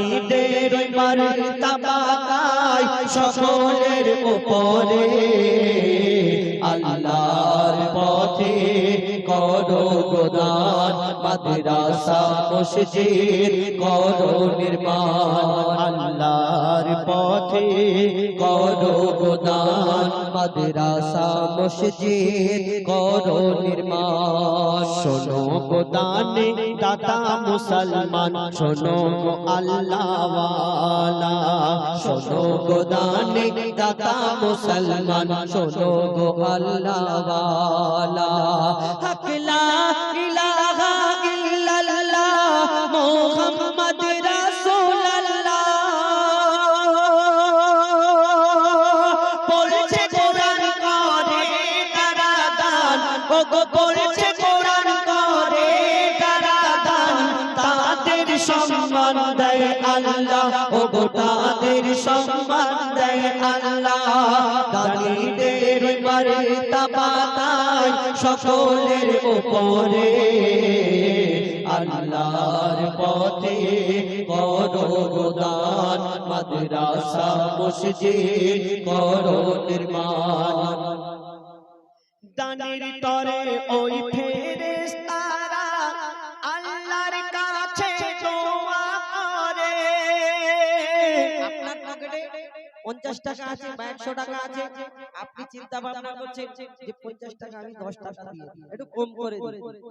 দানিদের মারতাবাকায় সকলের উপরে। আল্লাহর পথে করো গোদান মাদ্রাসা মসজিদ করো নির্মাণ। পথে করো গোদান, মাদ্রাসা, মসজিদ, করো নির্মাণ। শোনো গোদানে দাতা মুসলমান, শোনো আল্লাহওয়ালা। শোনো গোদানে দাতা মুসলমান, শোনো গো আল্লাহওয়ালা। হক লা তাবাতায় সকলের উপরে। আল্লাহর পথে করো মাদ্রাসা করো নির্মাণ। দানের তরে ওই পঞ্চাশ টাকা আছে বা একশো টাকা আছে আপনি চিন্তা ভাবনা করছেন যে পঞ্চাশ টাকা আমি দশ টাকা দিয়ে একটু কম করে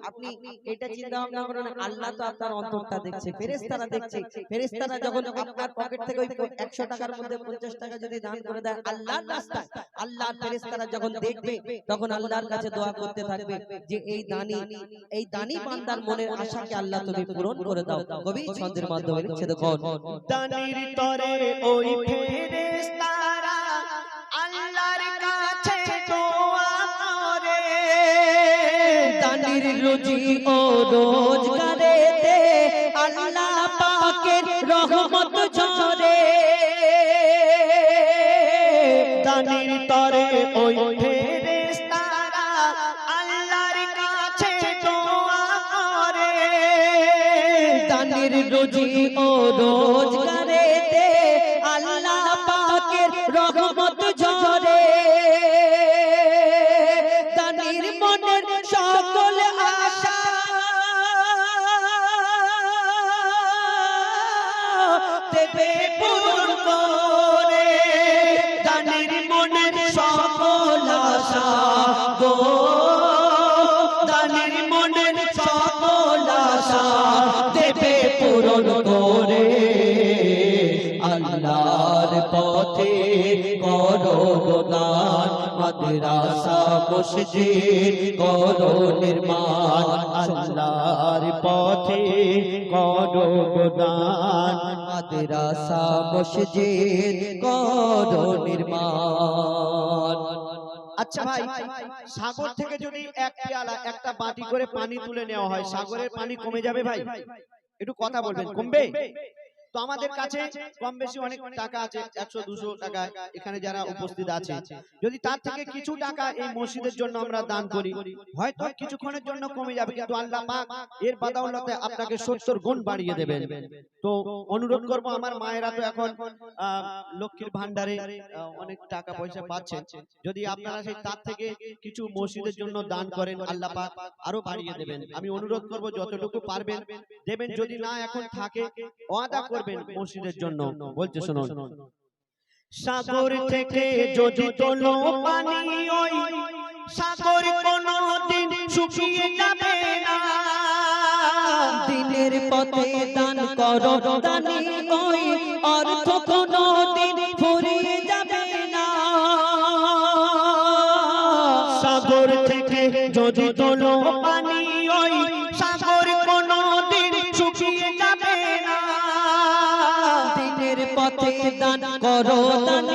আপনি এটা চিন্তা ভাবনা করেন আল্লাহ তো আপনার অন্তরটা দেখছে ফেরেস্তারা দেখছে ফেরেস্তারা যখন আপনার পকেট থেকে ওই একশো টাকার মধ্যে পঞ্চাশ টাকা যদি দান করে দেয় আল্লাহর রাস্তায় আল্লাহর ফেরেস্তারা যখন দেখবে তখন আল্লাহর কাছে দোয়া করতে থাকবে যে এই দানি এই দানি বান্দার মনের আশাকে আল্লাহ তুমি পূরণ করে দাও কবি ছন্দের মাধ্যমে লিখছে দেখুন দানির তরে ওই ফেরেশতারা আল্লাহর কাছে দোয়া করে। দানির রুজি ও রোজগারেতে আল্লাহ পাকের রহমত ঝরে দানির তরে ওই ফেরেশতারা আল্লাহর কাছে দোয়া করে। দানির রুজি পথে করো গোদান, মাদ্রাসা, মসজিদ, করো নির্মাণ। আল্লাহর পথে করো গোদান, মাদ্রাসা, মসজিদ, করো নির্মাণ। আচ্ছা ভাই, সাগর থেকে যদি এক পেয়ালা, একটা বাটি করে পানি তুলে নেওয়া হয়, সাগরের পানি কমে যাবে ভাই? একটু কথা বলবেন, কমবে? তো আমাদের কাছে কম বেশি অনেক টাকা আছে একশো দুশো টাকা এখানে যারা উপস্থিত আছে। যদি তার থেকে কিছু টাকা এই মসজিদের জন্য আমরা দান করি হয়তো কিছুক্ষণের জন্য কমে যাবে কিন্তু আল্লাহ পাক এর বাদাউল্লাতে আপনাকে সত্তর গুণ বাড়িয়ে দেবেন। তো অনুরোধ করব আমার মায়েরা তো এখন লক্ষ্মীর ভান্ডারে অনেক টাকা পয়সা পাচ্ছেন। যদি আপনারা সেই তার থেকে কিছু মসজিদের জন্য দান করেন আল্লাহ পাক আরও বাড়িয়ে দেবেন আমি অনুরোধ করব যতটুকু পারবেন দেবেন যদি না এখন থাকে ওয়াদা করবেন মসজিদের জন্য। বলছে শুনুন। সাগর থেকে যদি তোলো পানি ওই সাগর কোনো দিন শুকিয়ে যাবে না। দিনের পথে দান করো দানি ওই দান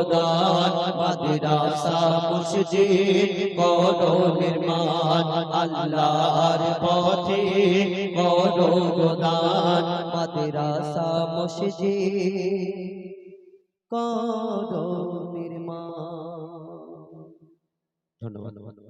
গোদান মাদ্রাসা মসজিদ করো নির্মাণ আল্লাহর পথে করো গোদান মাদ্রাসা মসজিদ করো নির্মাণ। ধন্যবাদ।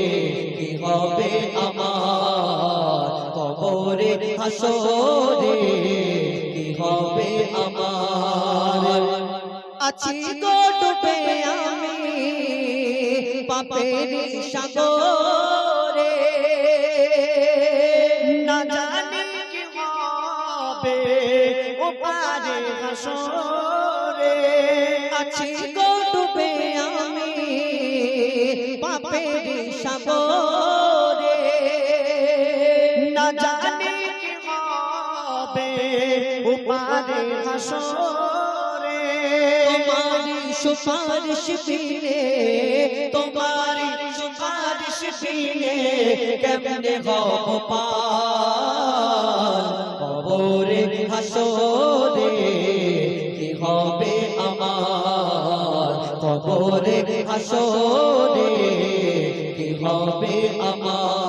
আমার কবরে হাসরে কি হবে আমার? আছি গো ডুবে আমি পাপের সাগরে। না জানি কি হবে ও পারে হাসরে। আছি গো ডুবে আমি পাপের সাগরে। হবে ও পারে হাসরে। তোমারি সুপারিশ বিনে তোমারি সুপারিশ বিনে কেমনে হব পার? কবরে হাসরে কি হবে আমার? কবরে হাসরে কি হবে আমার?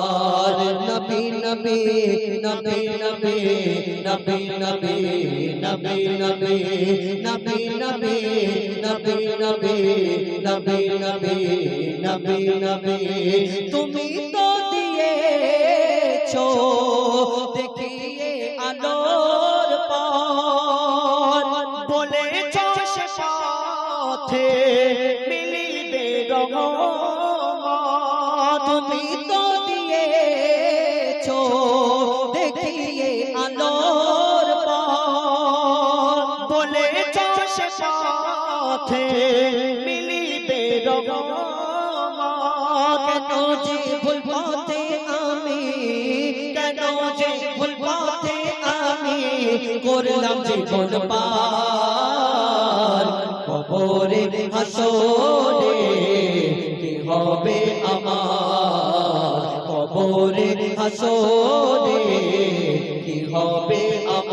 নবী নবী নবী নবী নবী নবী নবী নবী নবী নবী নবী নবী নবী নবী নবী তুমি তো দিয়েছ পথে মিলিবে কেন যে ভুল পথে আমি, কেন যে ভুল পথে আমি করলাম জীবন পার। কবরে, হাসরে কি হবে আমার? কবরে, হাসরে কি হবে আমার?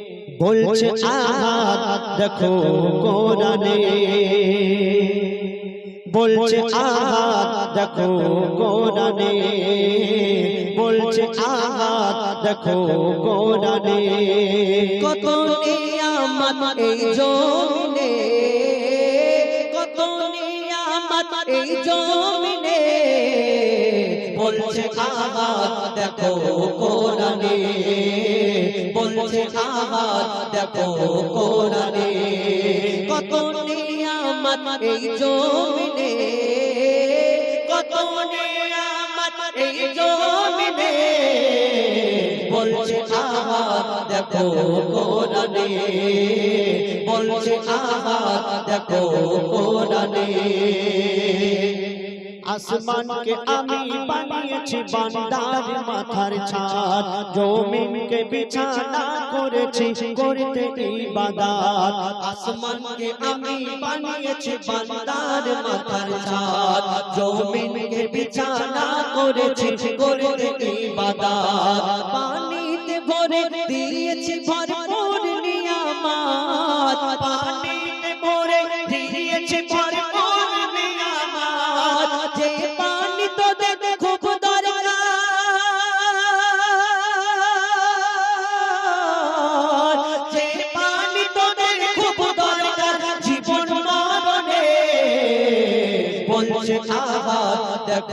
বলছে দেখো কোরআনে। বলছে দেখো কোরআনে। বলছে দেখো কোরআনে। কত নিয়ামত এই জমিনে কত নিয়ামত এই জমিনে। বলছে দেখো কোরআনে। বলছে আহাত দেখো কোরআনে, কত নিয়ামত এই জমিনে, কত নিয়ামত এই জমিনে। বলছে আহাত দেখো কোরআনে, বলছে আহাত দেখো কোরআনে। আসমানকে আমি বানিয়েছি বান্দার মাথার ছাদ জমিনকে বিছানা করেছি করতে ইবাদত আসমানকে আমি বানিয়েছি বান্দার মাথার ছাদ জমিনকে বিছানা করেছি করতে ইবাদত পানিতে ভরে দিয়েছি ভরপুর নিয়ামত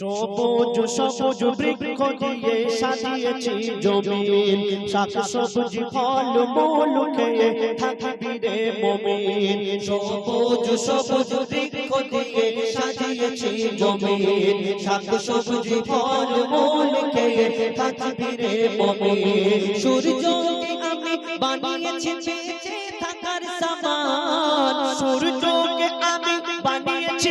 সবুজ সবুজ বৃক্ষ দিয়ে সাজিয়েছি জমিন। শাক সবজি, ফল, মূল খেয়ে থাকবি মমিন। সবুজ সবুজ বৃক্ষ দিয়ে সাজিয়েছি জমিন। শাক সবজি, ফল, মূল খেয়ে থাকবি মমিন। সূর্যকে আমি বানিয়েছি থাকার সামান। সূর্যকে আমি বানিয়েছি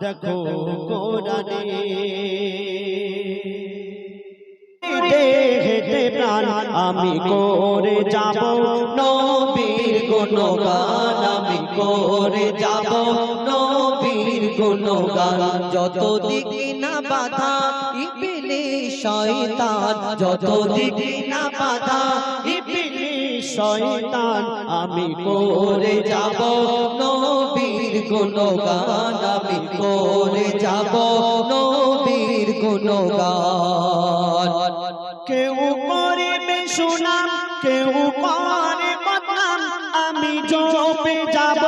দেখো কোরআনে। দেহেতে প্রাণ আমি করে যাব। নবীর গুণগান আমি করে যাব। নবীর গুণগান যত দিকে না বাধা ইবিলি শয়তান যত দিকে না বাধা ইবলিস শয়তান, আমি করে যাব। নবীর গুণগান আমি করে যাব, নবীর গুণগান কেউ করবে সুনাম, কেউ করে বদনাম, আমি জপে যাব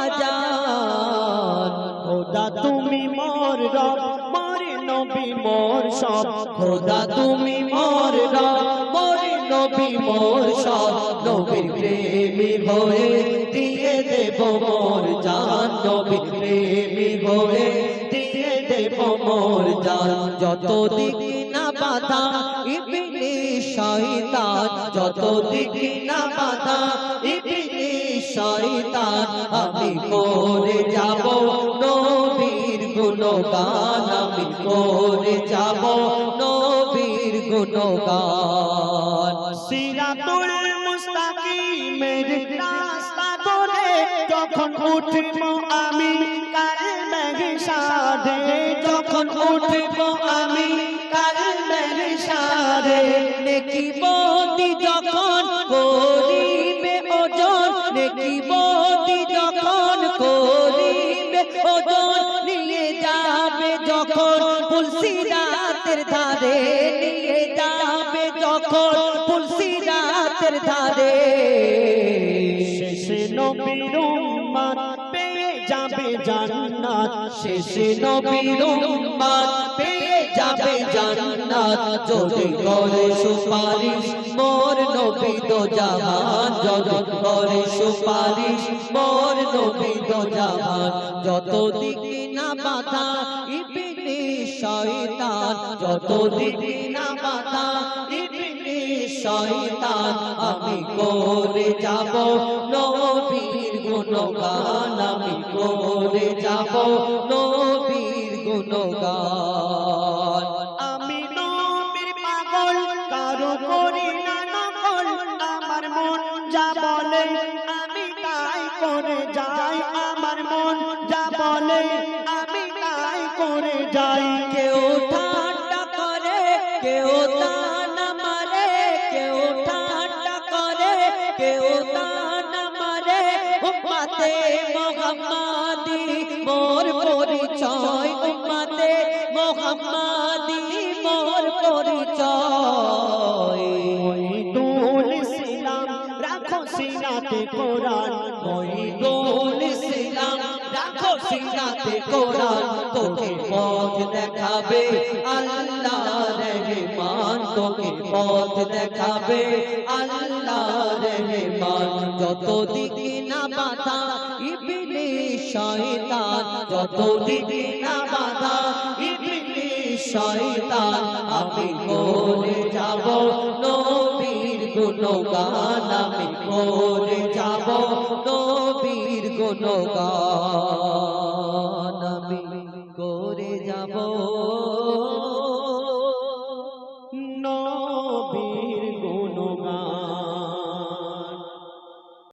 আজান। খোদা তুমি মোর রব নবী, মোর সব। খোদা তুমি মোর রব নবী, মোর সব। নবীর প্রেমী হয়ে দিয়ে দেব মোর জান। নবীর প্রেমী হয়ে দিয়ে দেব মোর জান। যত দিক না বাধা ইবলি শয়তান, যত দিক না বাধা শয়তান, আমি করে যাব নবীর গুণগান, আমি করে যাব নবীর গুণগান। সিরাতুল মুস্তাকিমের রাস্তা যখন উঠব আমি সাধে যখন উঠব আমি বদি যখন করিবে ওজন নেকি বদি যখন করিবে ওজন। নিয়ে যাবে যখন তুলসী রাতের ধারে, নিয়ে যাবে যখন তুলসী রাতের ধারে। শেষে শেষে নবীর পেয়ে যাবে জান্নাত। যদি করে সুপারিশ, মোর নবী তো জাহান। যদি করে সুপারিশ, মোর নবী তো জাহান। যত দিকে না বাধা শয়তান আমি করে যাব নবীর গুণগান, আমি করে যাব নবীর গুণগান। আমি নবীর পাগল, কারও করি না নকল, আমার মন যা বলে, আমি তাই করে যাই, আমার মন যা বলে, আমি তাই করে যাই। সিনাতে কোরআন তোকে পথ দেখাবে, আল্লাহ রহমান তোকে পথ দেখাবে, আল্লাহ রহমান যত দিকে না বাধা, ইবনে শয়তান যত দিকে না বাধা, ইবনে শয়তান আমি করে যাব নবীর গুণগান আমি করে যাব নবীর গুণগান আমি করে যাব।